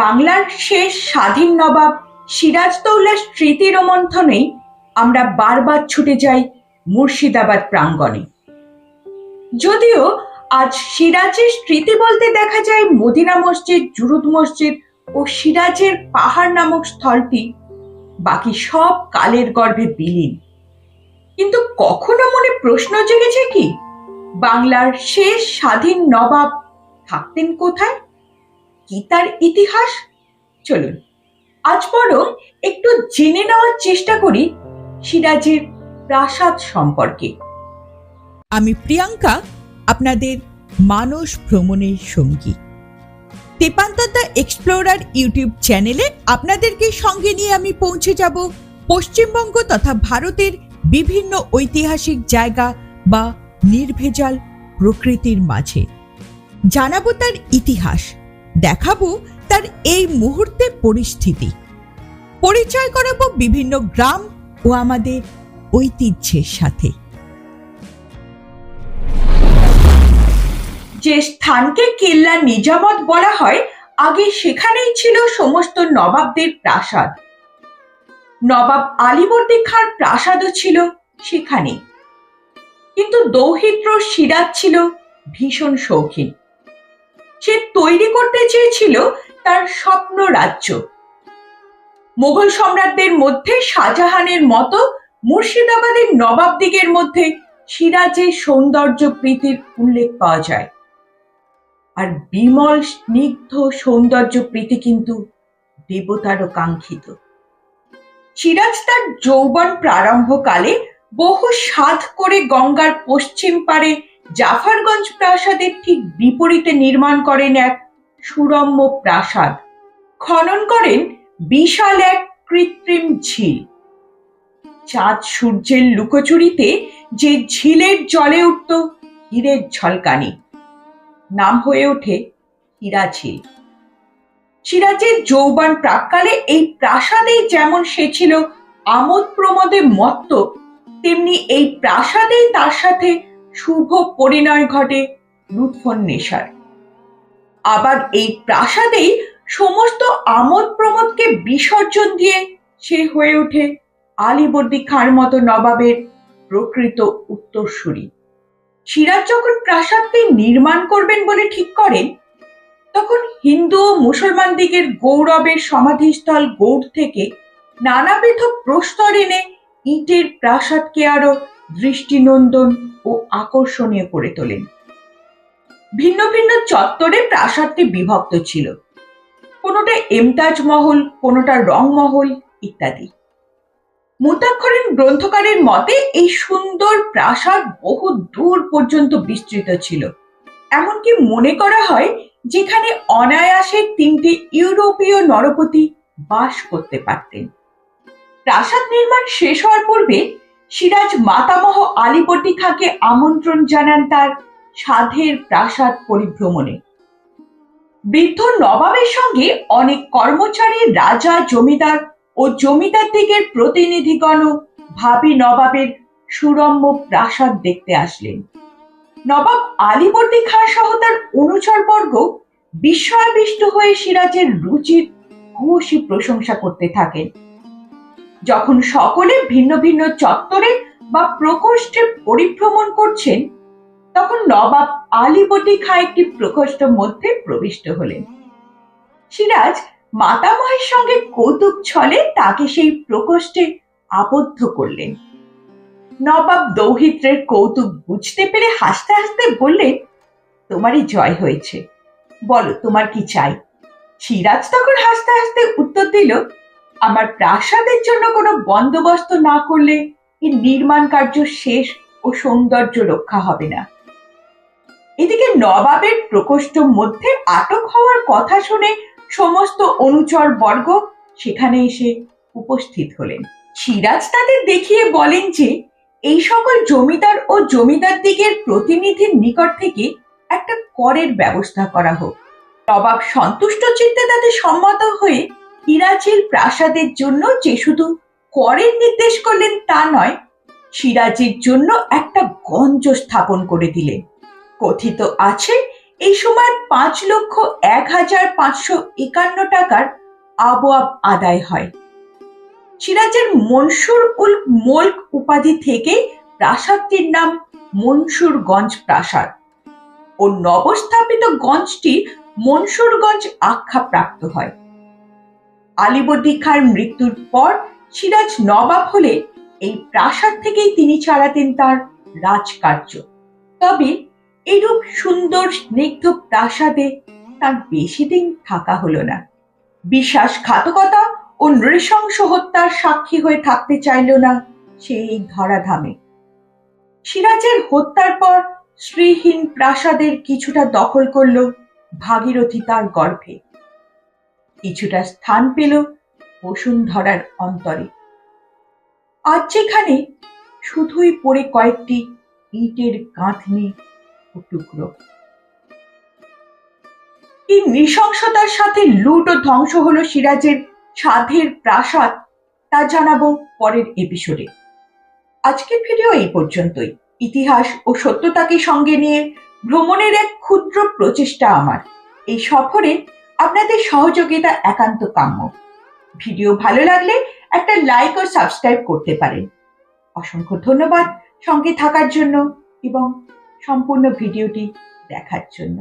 বাংলার শেষ স্বাধীন নবাব সিরাজদৌল্লার স্মৃতি রোমন্থনেই আমরা বারবার ছুটে যাই মুর্শিদাবাদ প্রাঙ্গণে। যদিও আজ সিরাজের স্মৃতি বলতে দেখা যায় মদিনা মসজিদ, জুরুদ মসজিদ ও সিরাজের পাহাড় নামক স্থলটি, বাকি সব কালের গর্ভে বিলীন। কিন্তু কখনো মনে প্রশ্ন জেগেছে কি, বাংলার শেষ স্বাধীন নবাব থাকতেন কোথায়? কি তার ইতিহাস? চলুন, আজ বরং একটু জেনে নেওয়ার চেষ্টা করি সিরাজের প্রাসাদ সম্পর্কে। আমি প্রিয়াঙ্কা, আপনাদের মানস ভ্রমণের সঙ্গী। তেপান্তর দ্য এক্সপ্লোরার ইউটিউব চ্যানেলে আপনাদেরকে সঙ্গে নিয়ে আমি পৌঁছে যাব পশ্চিমবঙ্গ তথা ভারতের বিভিন্ন ঐতিহাসিক জায়গা বা নির্ভেজাল প্রকৃতির মাঝে। জানাব তার ইতিহাস। দেখাবো তার এই মুহূর্তে পরিস্থিতি। পরিচয় করাবো বিভিন্ন গ্রাম ও আমাদের ঐতিহ্যের সাথে। যে স্থানকে কেল্লা নিজামত বলা হয়, আগে সেখানেই ছিল সমস্ত নবাবদের প্রাসাদ। নবাব আলীবর্দী খাঁর প্রাসাদও ছিল সেখানে কিন্তু দৌহিত্র সিরাজ ছিল ভীষণ শৌখিন। সে তৈরি করতে চেয়েছিল তার স্বপ্ন রাজ্য। মোগল সম্রাটদের মধ্যে শাহজাহানের মতো মুর্শিদাবাদের নবাবদিগের মধ্যে সিরাজের সৌন্দর্য প্রীতির উল্লেখ পাওয়া যায়। আর বিমল স্নিগ্ধ সৌন্দর্য প্রীতি কিন্তু দেবতারও কাঙ্ক্ষিত সিরাজ তার যৌবন প্রারম্ভকালে বহু সাধ করে গঙ্গার পশ্চিম পারে জাফরগঞ্জ প্রাসাদের ঠিক বিপরীতে নির্মাণ করেন এক সুরম্য প্রাসাদ। খনন করেন বিশাল এক কৃত্রিম ঝিল। চাঁদ সূর্যের লুকোচুরিতে যে ঝিলের জলে উঠত হীরের ঝলকানি। নাম হয়ে ওঠে হীরা ঝিল। সিরাজের যৌবন প্রাককালে এই প্রাসাদেই যেমন সে ছিল আমোদ প্রমোদে মত্ত, তেমনি এই প্রাসাদেই তার সাথে শুভ পরিণয় ঘটে লুৎফন নেশার আবার এই প্রাসাদেই সমস্ত আমোদ প্রমোদকে বিসর্জন দিয়ে সে হয়ে ওঠে আলীবর্দী খাঁর মতো নবাবের প্রকৃত উত্তরসূরি। সিরাজ যখন প্রাসাদটি নির্মাণ করবেন বলে ঠিক করেন, তখন হিন্দু ও মুসলমান দিকের গৌরবের সমাধিস্থল গৌড় থেকে নানাবিধ প্রস্তর এনে ইটের প্রাসাদকে আরও দৃষ্টিনন্দন ও আকর্ষণীয় করে তোলেন। ভিন্ন ভিন্ন চত্বরে প্রাসাদটি বিভক্ত ছিল। কোনোটা এমতাজ মহল, কোনোটা রংমহল ইত্যাদি। মুতাক্ষরের গ্রন্থকারের মতে, এই সুন্দর প্রাসাদ বহু দূর পর্যন্ত বিস্তৃত ছিল। এমনকি মনে করা হয়, যেখানে অনায়াসে তিনটি ইউরোপীয় নরপতি বাস করতে পারতেন। প্রাসাদ নির্মাণ শেষ হওয়ার পূর্বে সিরাজ মাতামহ আলীবর্দী খাঁকে আমন্ত্রণ জানান তার সাধের প্রাসাদ পরিভ্রমণে। বৃদ্ধ নবাবের সঙ্গে অনেক কর্মচারী, রাজা, জমিদার ও জমিদার দিকের প্রতিনিধিগণ ভাবি নবাবের সুরম্য প্রাসাদ দেখতে আসলেন। নবাব আলীবর্দী খাঁ সহ তার অনুচরবর্গ বিস্ময়াবিষ্ট হয়ে সিরাজের রুচির ভূয়সী প্রশংসা করতে থাকেন। যখন সকলে ভিন্ন ভিন্ন চত্বরে বা প্রকোষ্ঠে পরিভ্রমণ করছেন, তখন নবাব আলীবর্দী খাঁ একটি প্রকোষ্ঠ মধ্যে প্রবিষ্ট হলেন। সিরাজ মাতামহের সঙ্গে কৌতুক ছলে তাকে সেই প্রকোষ্ঠে আবদ্ধ করলেন। নবাব দৌহিত্রের কৌতুক বুঝতে পেরে হাসতে হাসতে বললেন তোমারই জয় হয়েছে। বলো, তোমার কি চাই? সিরাজ তখন হাসতে হাসতে উত্তর দিল আমার প্রাসাদের জন্য কোনো বন্দোবস্ত না করলে এই নির্মাণ কার্য শেষ ও সৌন্দর্য রক্ষা হবে না। এদিকে নবাবের প্রকোষ্ঠ মধ্যে আটক হওয়ার কথা শুনে সমস্ত অনুচর বর্গ সেখানে এসে উপস্থিত হলেন। সিরাজ তাদের দেখিয়ে বলেন যে, এই সকল জমিদার ও জমিদার দিগের প্রতিনিধির নিকট থেকে একটা করের ব্যবস্থা করা হোক। নবাব সন্তুষ্ট চিত্তে তাতে সম্মত হয়ে সিরাজের প্রাসাদের জন্য যে শুধু করের নির্দেশ করলেন তা নয়, সিরাজের জন্য একটা গঞ্জ স্থাপন করে দিলেন। কথিত আছে, এই সময় পাঁচ লক্ষ এক হাজার পাঁচশো একান্ন টাকার আবওয়াব আদায় হয়। সিরাজের মনসুর উল মোল্ক উপাধি থেকে প্রাসাদটির নাম মনসুরগঞ্জ প্রাসাদ ও নবস্থাপিত গঞ্জটি মনসুরগঞ্জ আখ্যা প্রাপ্ত হয়। আলিবর্দী খাঁর মৃত্যুর পর সিরাজ নবাব হলে এই প্রাসাদ থেকেই তিনি চালাতেন তার রাজকার্য। তবে এরূপ সুন্দর স্নিগ্ধ প্রাসাদে তার বেশি দিন থাকা হলো না। বিশ্বাসঘাতকতা ও নৃশংস হত্যার সাক্ষী হয়ে থাকতে চাইল না সেই ধরাধামে। সিরাজের হত্যার পর শ্রীহীন প্রাসাদের কিছুটা দখল করল ভাগীরথী তার গর্ভে। কিছুটা স্থান পেল বসুন্ধরার অন্তরে। আজ যেখানে শুধুই পড়ে কয়েকটি ইটের গাঁথনি টুকরো। এই নৃশংসতার সাথে লুট ও ধ্বংস হলো সিরাজের সাধের প্রাসাদ, তা জানাব পরের এপিসোডে আজকের ভিডিও এই পর্যন্তই। ইতিহাস ও সত্যতাকে সঙ্গে নিয়ে ভ্রমণের এক ক্ষুদ্র প্রচেষ্টা আমার। এই সফরে আপনাদের সহযোগিতা একান্ত কাম্য। ভিডিও ভালো লাগলে একটা লাইক ও সাবস্ক্রাইব করতে পারেন। অসংখ্য ধন্যবাদ সঙ্গে থাকার জন্য এবং সম্পূর্ণ ভিডিওটি দেখার জন্য।